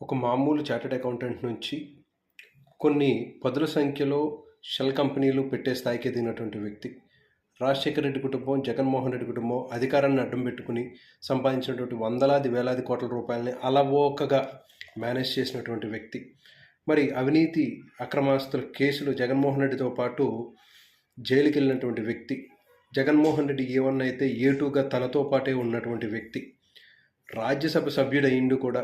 ఒక మామూలు chartered accountant నుంచి కొన్ని పదుల సంఖ్యలో షెల్ కంపెనీలు పెట్టే స్థాయికి ఎదిగినటువంటి వ్యక్తి రాజశేఖర రెడ్డి కుటుంబం జగన్మోహన్ రెడ్డి కుటుంబం అధికారాన్ని అడ్డం పెట్టుకుని సంపాదించినటువంటి వందలాది వేలాది కోట్ల రూపాయలని అలవోకగా మేనేజ్ చేసినటువంటి వ్యక్తి. మరి అవినీతి అక్రమాస్తుల కేసులు జగన్మోహన్ రెడ్డితో పాటు జైలుకి వెళ్ళినటువంటి వ్యక్తి జగన్మోహన్ రెడ్డి ఏ వన్ అయితే ఏ టూగా తనతో పాటే ఉన్నటువంటి వ్యక్తి రాజ్యసభ సభ్యుడయిండు కూడా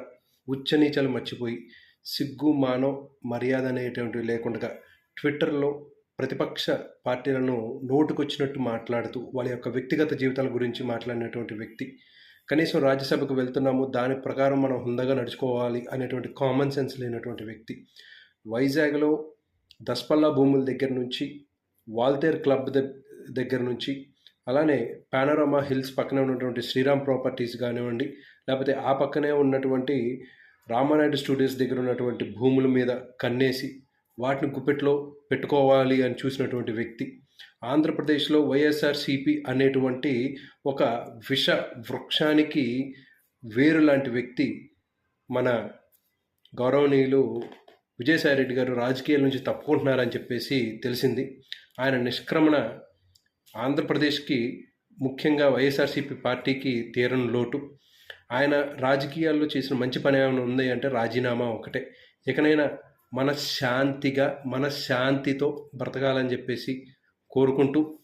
ఉచ్చనీచలు మర్చిపోయి సిగ్గు మానో మర్యాద అనేటువంటివి లేకుండా ట్విట్టర్లో ప్రతిపక్ష పార్టీలను నోటుకొచ్చినట్టు మాట్లాడుతూ వాళ్ళ యొక్క వ్యక్తిగత జీవితాల గురించి మాట్లాడినటువంటి వ్యక్తి కనీసం రాజ్యసభకు వెళ్తున్నాము దాని ప్రకారం మనం హుందగా నడుచుకోవాలి అనేటువంటి కామన్ సెన్స్ లేనటువంటి వ్యక్తి. వైజాగ్లో దస్పల్లా భూముల దగ్గర నుంచి వాల్తేర్ క్లబ్ ద- దగ్గర నుంచి అలానే పానోరమా హిల్స్ పక్కనే ఉన్నటువంటి శ్రీరామ్ ప్రాపర్టీస్ కానివ్వండి లేకపోతే ఆ పక్కనే ఉన్నటువంటి రామానాయుడు స్టూడియోస్ దగ్గర ఉన్నటువంటి భూముల మీద కన్నేసి వాటిని గుప్పెట్లో పెట్టుకోవాలి అని చూసినటువంటి వ్యక్తి. ఆంధ్రప్రదేశ్లో వైఎస్ఆర్సిపి అనేటువంటి ఒక విష వృక్షానికి వేరు లాంటి వ్యక్తి మన గౌరవనీయులు విజయసాయి రెడ్డి గారు రాజకీయాల నుంచి తప్పుకుంటున్నారని చెప్పేసి తెలిసింది. ఆయన నిష్క్రమణ ఆంధ్రప్రదేశ్కి ముఖ్యంగా వైఎస్ఆర్సీపీ పార్టీకి తీరని లోటు. ఆయన రాజకీయాల్లో చేసిన మంచి పని ఏమైనా ఉంది అంటే రాజీనామా ఒకటే. ఇకనైనా మనశ్శాంతిగా మనశ్శాంతితో బ్రతకాలని చెప్పేసి కోరుకుంటూ